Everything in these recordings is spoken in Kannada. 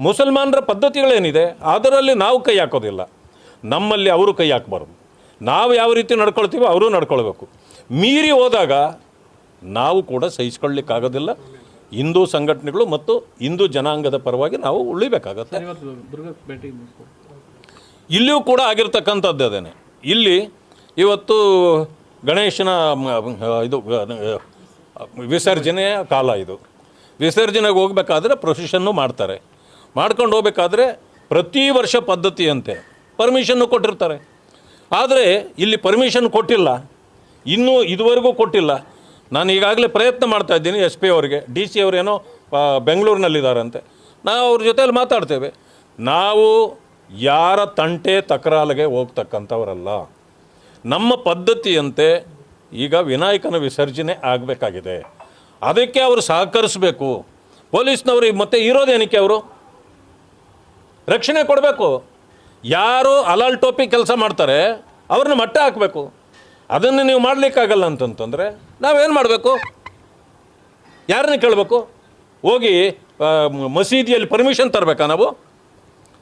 ಮುಸಲ್ಮಾನರ ಪದ್ಧತಿಗಳೇನಿದೆ ಅದರಲ್ಲಿ ನಾವು ಕೈ ಹಾಕೋದಿಲ್ಲ. ನಮ್ಮಲ್ಲಿ ಅವರು ಕೈ ಹಾಕಬಾರ್ದು. ನಾವು ಯಾವ ರೀತಿ ನಡ್ಕೊಳ್ತೀವೋ ಅವರು ನಡ್ಕೊಳ್ಬೇಕು. ಮೀರಿ ಹೋದಾಗ ನಾವು ಕೂಡ ಸಹಿಸ್ಕೊಳ್ಳಿಕ್ಕಾಗೋದಿಲ್ಲ. ಹಿಂದೂ ಸಂಘಟನೆಗಳು ಮತ್ತು ಹಿಂದೂ ಜನಾಂಗದ ಪರವಾಗಿ ನಾವು ಉಳಿಬೇಕಾಗತ್ತೆ. ಇಲ್ಲಿಯೂ ಕೂಡ ಆಗಿರ್ತಕ್ಕಂಥದ್ದು ಅದೇನೆ. ಇಲ್ಲಿ ಇವತ್ತು ಗಣೇಶನ ಇದು ವಿಸರ್ಜನೆಯ ಕಾಲ ಇದು. ವಿಸರ್ಜನೆಗೆ ಹೋಗಬೇಕಾದ್ರೆ ಪ್ರೊಸೆಷನ್ನು ಮಾಡ್ತಾರೆ. ಮಾಡ್ಕೊಂಡು ಹೋಗ್ಬೇಕಾದ್ರೆ ಪ್ರತಿ ವರ್ಷ ಪದ್ಧತಿಯಂತೆ ಪರ್ಮಿಷನ್ನು ಕೊಟ್ಟಿರ್ತಾರೆ. ಆದರೆ ಇಲ್ಲಿ ಪರ್ಮಿಷನ್ ಕೊಟ್ಟಿಲ್ಲ. ಇನ್ನೂ ಇದುವರೆಗೂ ಕೊಟ್ಟಿಲ್ಲ. ನಾನು ಈಗಾಗಲೇ ಪ್ರಯತ್ನ ಮಾಡ್ತಾ ಇದ್ದೀನಿ ಎಸ್ ಪಿ ಅವರಿಗೆ. ಡಿ ಸಿ ಅವರೇನೋ ಬೆಂಗಳೂರಿನಲ್ಲಿದ್ದಾರಂತೆ. ನಾವು ಅವ್ರ ಜೊತೆಯಲ್ಲಿ ಮಾತಾಡ್ತೇವೆ. ನಾವು ಯಾರ ತಂಟೆ ತಕರಾಲಿಗೆ ಹೋಗ್ತಕ್ಕಂಥವರಲ್ಲ. ನಮ್ಮ ಪದ್ಧತಿಯಂತೆ ಈಗ ವಿನಾಯಕನ ವಿಸರ್ಜನೆ ಆಗಬೇಕಾಗಿದೆ. ಅದಕ್ಕೆ ಅವರು ಸಹಕರಿಸಬೇಕು. ಪೊಲೀಸ್ನವರು ಮತ್ತೆ ಇರೋದೇನಕ್ಕೆ ಅವರು? ರಕ್ಷಣೆ ಕೊಡಬೇಕು. ಯಾರು ಅಲಾಲ್ ಟೋಪಿ ಕೆಲಸ ಮಾಡ್ತಾರೆ, ಅವ್ರನ್ನ ಮಟ್ಟ ಹಾಕಬೇಕು. ಅದನ್ನು ನೀವು ಮಾಡಲಿಕ್ಕಾಗಲ್ಲ ಅಂತಂತಂದರೆ ನಾವೇನು ಮಾಡಬೇಕು? ಯಾರನ್ನ ಕೇಳಬೇಕು? ಹೋಗಿ ಮಸೀದಿಯಲ್ಲಿ ಪರ್ಮಿಷನ್ ತರಬೇಕಾ ನಾವು?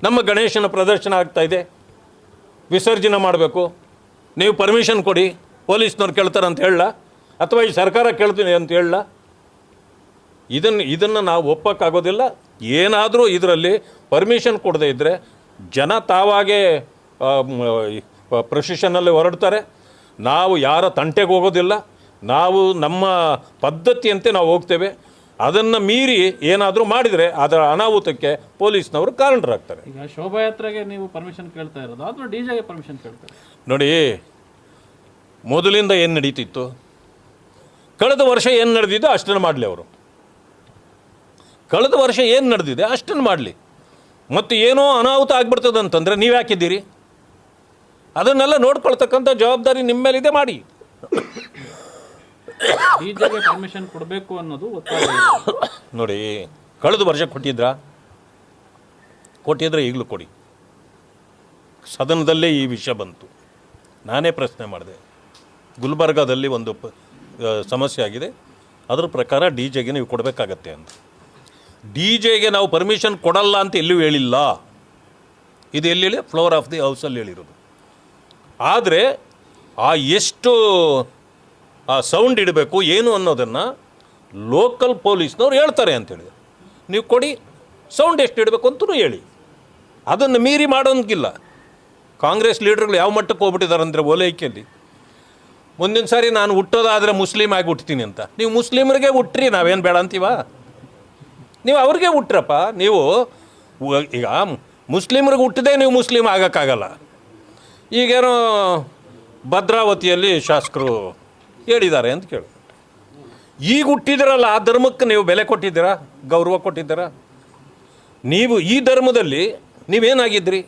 ನಮ್ಮ ಗಣೇಶನ ಪ್ರದರ್ಶನ ಆಗ್ತಾ ಇದೆ. ವಿಸರ್ಜನೆ ಮಾಡಬೇಕು. ನೀವು ಪರ್ಮಿಷನ್ ಕೊಡಿ. ಪೊಲೀಸ್ನವ್ರು ಕೇಳ್ತಾರೆ ಅಂತ ಹೇಳಲ್ಲ. ಅಥವಾ ಈ ಸರ್ಕಾರ ಕೇಳ್ತೀನಿ ಅಂತ ಹೇಳಲ್ಲ. ಇದನ್ನು ಇದನ್ನು ನಾವು ಒಪ್ಪಕ್ಕಾಗೋದಿಲ್ಲ. ಏನಾದರೂ ಇದರಲ್ಲಿ ಪರ್ಮಿಷನ್ ಕೊಡದೇ ಇದ್ದರೆ ಜನ ತಾವಾಗೇ ಪ್ರೊಸಿಷನಲ್ಲಿ ಹೊರಡ್ತಾರೆ. ನಾವು ಯಾರ ತಂಟೆಗೆ ಹೋಗೋದಿಲ್ಲ. ನಾವು ನಮ್ಮ ಪದ್ಧತಿಯಂತೆ ನಾವು ಹೋಗ್ತೇವೆ. ಅದನ್ನು ಮೀರಿ ಏನಾದರೂ ಮಾಡಿದರೆ ಅದರ ಅನಾಹುತಕ್ಕೆ ಪೊಲೀಸ್ನವರು ಕಾರಣರಾಗ್ತಾರೆ. ಈಗ ಶೋಭಾಯಾತ್ರೆಗೆ ನೀವು ಪರ್ಮಿಷನ್ ಕೇಳ್ತಾ ಇರೋದು ಅಥವಾ ಡಿ ಜೆಗೆ ಪರ್ಮಿಷನ್ ಕೇಳ್ತಾರೆ? ನೋಡಿ ಮೊದಲಿಂದ ಏನು ನಡೀತಿತ್ತು? ಕಳೆದ ವರ್ಷ ಏನು ನಡೆದಿದ್ದು ಅಷ್ಟನ್ನು ಮಾಡಲಿ ಅವರು. ಕಳೆದ ವರ್ಷ ಏನು ನಡೆದಿದೆ ಅಷ್ಟನ್ನು ಮಾಡಲಿ. ಮತ್ತು ಏನೋ ಅನಾಹುತ ಆಗ್ಬಿಡ್ತದೆ ಅಂತಂದರೆ ನೀವು ಯಾಕಿದ್ದೀರಿ? ಅದನ್ನೆಲ್ಲ ನೋಡ್ಕೊಳ್ತಕ್ಕಂಥ ಜವಾಬ್ದಾರಿ ನಿಮ್ಮ ಮೇಲಿದೆ ಮಾಡಿ. ಪರ್ಮಿಷನ್ ಕೊಡಬೇಕು ಅನ್ನೋದು ನೋಡಿ ಕಳೆದ ವರ್ಷ ಕೊಟ್ಟಿದ್ರಾ? ಕೊಟ್ಟಿದ್ರೆ ಈಗಲೂ ಕೊಡಿ. ಸದನದಲ್ಲೇ ಈ ವಿಷಯ ಬಂತು. ನಾನೇ ಪ್ರಶ್ನೆ ಮಾಡಿದೆ. ಗುಲ್ಬರ್ಗಾದಲ್ಲಿ ಒಂದು ಪ ಸಮಸ್ಯೆ ಆಗಿದೆ. ಅದ್ರ ಪ್ರಕಾರ ಡಿ ಜೆಗೆ ನೀವು ಕೊಡಬೇಕಾಗತ್ತೆ ಅಂತ. ಡಿ ಜೆಗೆ ನಾವು ಪರ್ಮಿಷನ್ ಕೊಡಲ್ಲ ಅಂತ ಎಲ್ಲೂ ಹೇಳಿಲ್ಲ. ಇದು ಎಲ್ಲಿ ಹೇಳಿ? ಫ್ಲೋರ್ ಆಫ್ ದಿ ಹೌಸಲ್ಲಿ ಹೇಳಿರೋದು. ಆದರೆ ಆ ಎಷ್ಟು, ಆ ಸೌಂಡ್ ಇಡಬೇಕು, ಏನು ಅನ್ನೋದನ್ನು ಲೋಕಲ್ ಪೊಲೀಸ್ನವ್ರು ಹೇಳ್ತಾರೆ ಅಂತೇಳಿ ನೀವು ಕೊಡಿ ಸೌಂಡ್ ಎಷ್ಟು ಇಡಬೇಕು ಅಂತೂ ಹೇಳಿ. ಅದನ್ನು ಮೀರಿ ಮಾಡೋಂಗಿಲ್ಲ. ಕಾಂಗ್ರೆಸ್ ಲೀಡರ್ಗಳು ಯಾವ ಮಟ್ಟಕ್ಕೆ ಹೋಗ್ಬಿಟ್ಟಿದ್ದಾರೆ ಅಂದರೆ ಓಲೈಕೆಯಲ್ಲಿ ಮುಂದಿನ ಸಾರಿ ನಾನು ಹುಟ್ಟೋದಾದರೆ ಮುಸ್ಲಿಮ್ ಆಗಿ ಹುಟ್ತೀನಿ ಅಂತ. ನೀವು ಮುಸ್ಲಿಮರಿಗೆ ಹುಟ್ಟ್ರಿ, ನಾವೇನು ಬೇಡ ಅಂತೀವ? ನೀವು ಅವ್ರಿಗೆ ಹುಟ್ಟ್ರಪ್ಪ ನೀವು ಈಗ ಮುಸ್ಲಿಮ್ರಿಗೆ ಹುಟ್ಟದೆ, ನೀವು ಮುಸ್ಲಿಮ್ ಆಗೋಕ್ಕಾಗಲ್ಲ. ಈಗೇನೋ ಭದ್ರಾವತಿಯಲ್ಲಿ ಶಾಸಕರು ಹೇಳಿದ್ದಾರೆ ಅಂತ ಕೇಳಿ ಈಗ ಹುಟ್ಟಿದಿರಲ್ಲ, ಆ ಧರ್ಮಕ್ಕೆ ನೀವು ಬೆಲೆ ಕೊಟ್ಟಿದ್ದೀರಾ, ಗೌರವ ಕೊಟ್ಟಿದ್ದೀರಾ? ನೀವು ಈ ಧರ್ಮದಲ್ಲಿ ನೀವೇನಾಗಿದ್ದಿರಿ?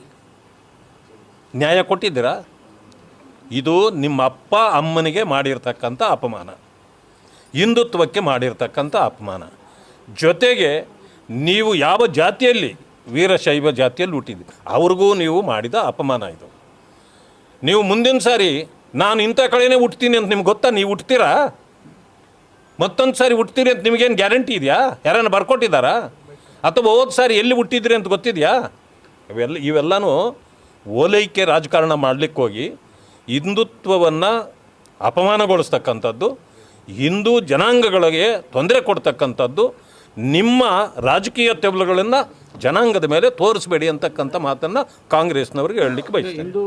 ನ್ಯಾಯ ಕೊಟ್ಟಿದ್ದೀರಾ? ಇದು ನಿಮ್ಮ ಅಪ್ಪ, ಅಮ್ಮನಿಗೆ ಮಾಡಿರ್ತಕ್ಕಂಥ ಅಪಮಾನ. ಹಿಂದುತ್ವಕ್ಕೆ ಮಾಡಿರ್ತಕ್ಕಂಥ ಅಪಮಾನ. ಜೊತೆಗೆ ನೀವು ಯಾವ ಜಾತಿಯಲ್ಲಿ ವೀರಶೈವ ಜಾತಿಯಲ್ಲಿ ಹುಟ್ಟಿದ್ರಿ, ಅವ್ರಿಗೂ ನೀವು ಮಾಡಿದ ಅಪಮಾನ ಇದು. ನೀವು ಮುಂದಿನ ಸಾರಿ, ನಾನು ಇಂಥ ಕಡೆನೇ ಹುಟ್ತೀನಿ ಅಂತ ನಿಮ್ಗೆ ಗೊತ್ತಾ? ನೀವು ಹುಟ್ತೀರಾ? ಮತ್ತೊಂದು ಸಾರಿ ಹುಟ್ತೀರಿ ಅಂತ ನಿಮಗೇನು ಗ್ಯಾರಂಟಿ ಇದೆಯಾ? ಯಾರನ್ನ ಬರ್ಕೊಟ್ಟಿದ್ದಾರಾ? ಅಥವಾ ಹೋದ ಸಾರಿ ಎಲ್ಲಿ ಹುಟ್ಟಿದ್ರಿ ಅಂತ ಗೊತ್ತಿದೆಯಾ? ಇವೆಲ್ಲ ಇವೆಲ್ಲನೂ ಓಲೈಕೆ ರಾಜಕಾರಣ ಮಾಡಲಿಕ್ಕೆ ಹೋಗಿ ಹಿಂದುತ್ವವನ್ನು ಅಪಮಾನಗೊಳಿಸ್ತಕ್ಕಂಥದ್ದು, ಹಿಂದೂ ಜನಾಂಗಗಳಿಗೆ ತೊಂದರೆ ಕೊಡ್ತಕ್ಕಂಥದ್ದು ನಿಮ್ಮ ರಾಜಕೀಯ ತೆವಲುಗಳನ್ನು ಜನಾಂಗದ ಮೇಲೆ ತೋರಿಸಬೇಡಿ ಅಂತಕ್ಕಂಥ ಮಾತನ್ನು ಕಾಂಗ್ರೆಸ್ನವರಿಗೆ ಹೇಳಲಿಕ್ಕೆ ಬಯಸ್ತೇನೆ. ಇಂದು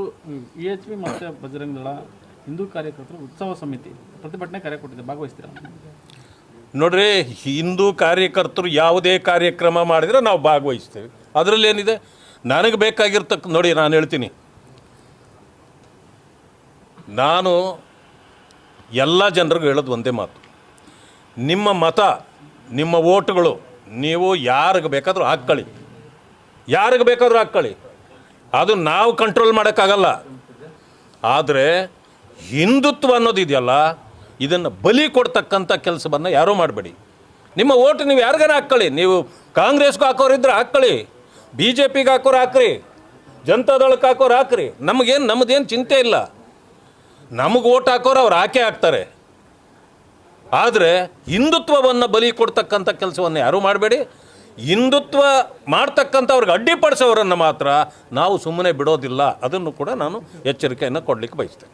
ಇ ಎಚ್ ಪಿ ಮತ್ತು ಬಜರಂಗ ದಳ ಹಿಂದೂ ಕಾರ್ಯಕರ್ತರು ಉತ್ಸವ ಸಮಿತಿ ಪ್ರತಿಭಟನೆ ಕರೆ ಕೊಟ್ಟಿದೆ ಭಾಗವಹಿಸ್ತೀರಾ? ನೋಡ್ರಿ ಹಿಂದೂ ಕಾರ್ಯಕರ್ತರು ಯಾವುದೇ ಕಾರ್ಯಕ್ರಮ ಮಾಡಿದರೆ ನಾವು ಭಾಗವಹಿಸ್ತೇವೆ. ಅದರಲ್ಲಿ ಏನಿದೆ? ನನಗೆ ಬೇಕಾಗಿರ್ತಕ್ಕ ನೋಡಿ ನಾನು ಹೇಳ್ತೀನಿ. ನಾನು ಎಲ್ಲ ಜನರಿಗೂ ಹೇಳೋದು ಒಂದೇ ಮಾತು. ನಿಮ್ಮ ಮತ ನಿಮ್ಮ ಓಟುಗಳು, ನೀವು ಯಾರಿಗೆ ಬೇಕಾದರೂ ಹಾಕ್ಕೊಳ್ಳಿ. ಯಾರಿಗೆ ಬೇಕಾದರೂ ಹಾಕ್ಕೊಳ್ಳಿ. ಅದು ನಾವು ಕಂಟ್ರೋಲ್ ಮಾಡೋಕ್ಕಾಗಲ್ಲ. ಆದರೆ ಹಿಂದುತ್ವ ಅನ್ನೋದು ಇದೆಯಲ್ಲ, ಇದನ್ನು ಬಲಿ ಕೊಡ್ತಕ್ಕಂಥ ಕೆಲಸವನ್ನು ಯಾರೂ ಮಾಡಬೇಡಿ. ನಿಮ್ಮ ಓಟ್ ನೀವು ಯಾರಿಗಾರ ಹಾಕ್ಕೊಳ್ಳಿ. ನೀವು ಕಾಂಗ್ರೆಸ್ಗೂ ಹಾಕೋರಿದ್ರೆ ಹಾಕ್ಕೊಳ್ಳಿ. ಬಿ ಜೆ ಪಿಗೆ ಹಾಕೋರು ಹಾಕ್ರಿ. ಜನತಾದಳಕ್ಕೆ ಹಾಕೋರು ಹಾಕ್ರಿ. ನಮಗೇನು ನಮ್ಮದೇನು ಚಿಂತೆ ಇಲ್ಲ. ನಮಗೆ ಓಟ್ ಹಾಕೋರು ಅವ್ರು ಹಾಕೇ ಹಾಕ್ತಾರೆ. ಆದರೆ ಹಿಂದುತ್ವವನ್ನು ಬಲಿ ಕೊಡ್ತಕ್ಕಂಥ ಕೆಲಸವನ್ನು ಯಾರೂ ಮಾಡಬೇಡಿ. ಹಿಂದುತ್ವ ಮಾಡ್ತಕ್ಕಂಥವ್ರಿಗೆ ಅಡ್ಡಿಪಡಿಸೋರನ್ನು ಮಾತ್ರ ನಾವು ಸುಮ್ಮನೆ ಬಿಡೋದಿಲ್ಲ. ಅದನ್ನು ಕೂಡ ನಾನು ಎಚ್ಚರಿಕೆಯನ್ನು ಕೊಡಲಿಕ್ಕೆ ಬಯಸ್ತೇನೆ.